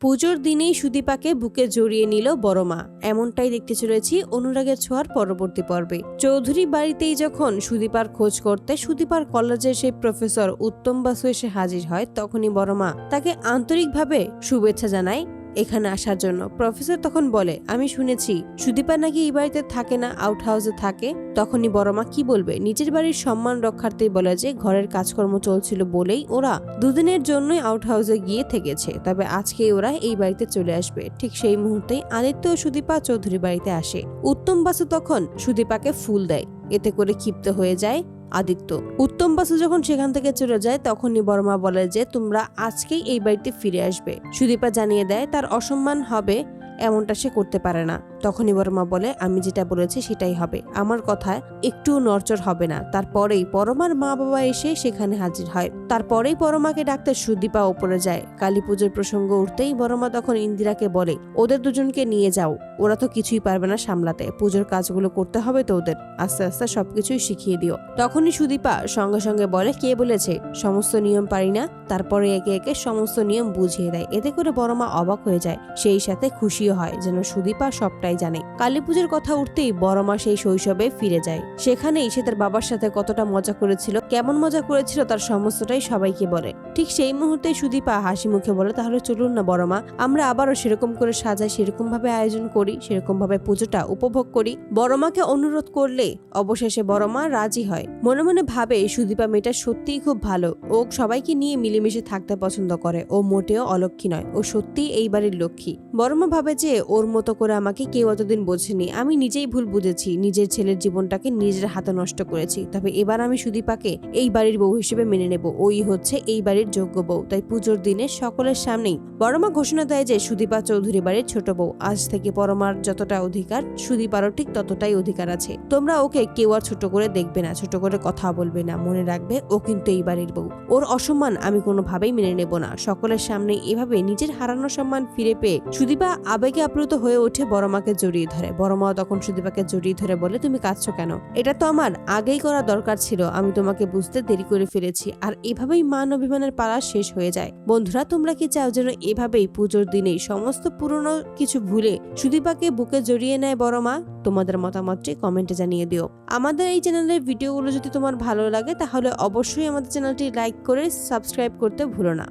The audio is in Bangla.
পুজোর দিনেই সুদীপাকে বুকে জড়িয়ে নিল বড় মা। এমনটাই দেখতে চলেছি অনুরাগের ছোঁয়ার পরবর্তী পর্বে। চৌধুরী বাড়িতেই যখন সুদীপার খোঁজ করতে সুদীপার কলেজের সেই প্রফেসর উত্তম বাসু এসে হাজির হয়, তখনই বড় মা তাকে আন্তরিকভাবে শুভেচ্ছা জানায় এখানে আসার জন্য। প্রফেসর তখন বলে, আমি শুনেছি, সুদীপা নাকি এই বাড়িতে থাকে না আউট হাউসে থাকে। তখনই বড়মা কি বলবে? নিজের বাড়ির সম্মান রক্ষার্থেই বলে যে, ঘরের কাজকর্ম চলছিল বলেই ওরা দুদিনের জন্যই আউট হাউসে গিয়ে থেকেছে। তবে আজকেই ওরা এই বাড়িতে চলে আসবে। ঠিক সেই মুহূর্তেই আদিত্য ও সুদীপা চৌধুরী বাড়িতে আসে। উত্তম বাসু তখন সুদীপাকে ফুল দেয়। এতে করে ক্ষিপ্ত হয়ে যায় আদিত্য। উত্তম বাসু যখন সেখান থেকে চলে যায়, তখনই বর্মা বলে যে, তোমরা আজকেই এই বাড়িতে ফিরে আসবে। সুদীপা জানিয়ে দেয়, তার অসম্মান হবে, এমনটা সে করতে পারে না। তখনই বর্মা বলে, আমি যেটা বলেছি সেটাই হবে। আমার কথায় একটু নড়চড় হবে না। তারপরেই পরমার মা বাবা এসে সেখানে হাজির হয়। তারপরেই পরমাকে ডাক্তার সুদীপা ওপরে যায়। কালী পুজোর প্রসঙ্গ উঠতেই বড়মা তখন ইন্দিরাকে বলে, ওদের দুজনকে নিয়ে যাও। ওরা তো কিছুই পারবে না সামলাতে। পুজোর কাজগুলো করতে হবে তো ওদের। আস্তে আস্তে সবকিছুই শিখিয়ে দিও। তখনই সুদীপা সঙ্গে সঙ্গে বলে, কে বলেছে? সমস্ত নিয়ম পারি না? তারপরে একে একে সমস্ত নিয়ম বুঝিয়ে দেয়। এতে করে বড় মা অবাক হয়ে যায়। সেই সাথে খুশিও হয়, যেন সুদীপা সবটাই জানে। কালী পুজোর কথা উঠতেই বড় মা সেই শৈশবে ফিরে যায়। সেখানেই সে তার বাবার সাথে কতটা মজা করেছিল, কেমন মজা করেছিল তার সমস্তটাই সবাইকে বলে। ঠিক সেই মুহূর্তে সুদীপা হাসি মুখে বলে, তাহলে চলুন না বড়মা আমরা আবারও সেরকম করে সাজাই সেরকম ভাবে আয়োজন করি। সেরকম ভাবে পুজোটা উপভোগ করি। বড়মাকে অনুরোধ করলে অবশেষে বড়মা রাজি হয়। মনে মনে ভাবে সুদীপা মেয়েটা সত্যিই খুব ভালো। ও সবাইকে নিয়ে মিলেমিশে থাকতে পছন্দ করে। ও মোটেও অলক্ষী নয়। ও সত্যিই এই বাড়ির লক্ষ্মী। বড়মা ভাবে যে ওর মতো করে আমাকে কেউ অতদিন বোঝেনি। আমি নিজেই ভুল বুঝেছি। নিজের ছেলের জীবনটাকে নিজের হাতে নষ্ট করেছি। তবে এবার আমি সুদীপাকে এই বাড়ির বউ হিসেবে মেনে নেব। ওই হচ্ছে এই বাড়ির যোগ্য বউ। তাই পুজোর দিনে সকলের সামনেই বড়মা ঘোষণা দেয় যে সুদীপা চৌধুরী বাড়ির ছোট বউ। আজ থেকে পরমার যতটা অধিকার সুদীপারও ঠিক ততটাই অধিকার আছে। তোমরা ওকে কেউ আর ছোট করে দেখবে না, ছোট করে কথা বলবে না, মনে রাখবে ও কিন্তু এই বাড়ির বউ। ওর অসম্মান আমি কোনোভাবেই মেনে নেব না। সকলের সামনে এভাবে নিজের হারানো সম্মান ফিরে পেয়ে সুদীপা আবেগে আপ্লুত হয়ে ওঠে বড়মাকে জড়িয়ে ধরে। বড়মা তখন সুদীপাকে জড়িয়ে ধরে বলে, তুমি কাঁদছো কেন? এটা তো আমার আগেই করা দরকার ছিল। আমি তোমাকে বুঝতে দেরি করে ফেলেছি। আর এভাবেই মান অভিমানের পালা শেষ হয়ে যায়। বন্ধুরা, তোমরা কি চাও যেন এভাবেই পুজোর দিনেই সমস্ত পুরনো কিছু ভুলে সুদীপাকে বুকে জড়িয়ে নেয় বড় মা, তোমাদের মতামতটি কমেন্টে জানিয়ে দিও। আমাদের এই চ্যানেলের ভিডিওগুলো যদি তোমার ভালো লাগে, তাহলে অবশ্যই আমাদের চ্যানেলটি লাইক করে সাবস্ক্রাইব করতে ভুলো না।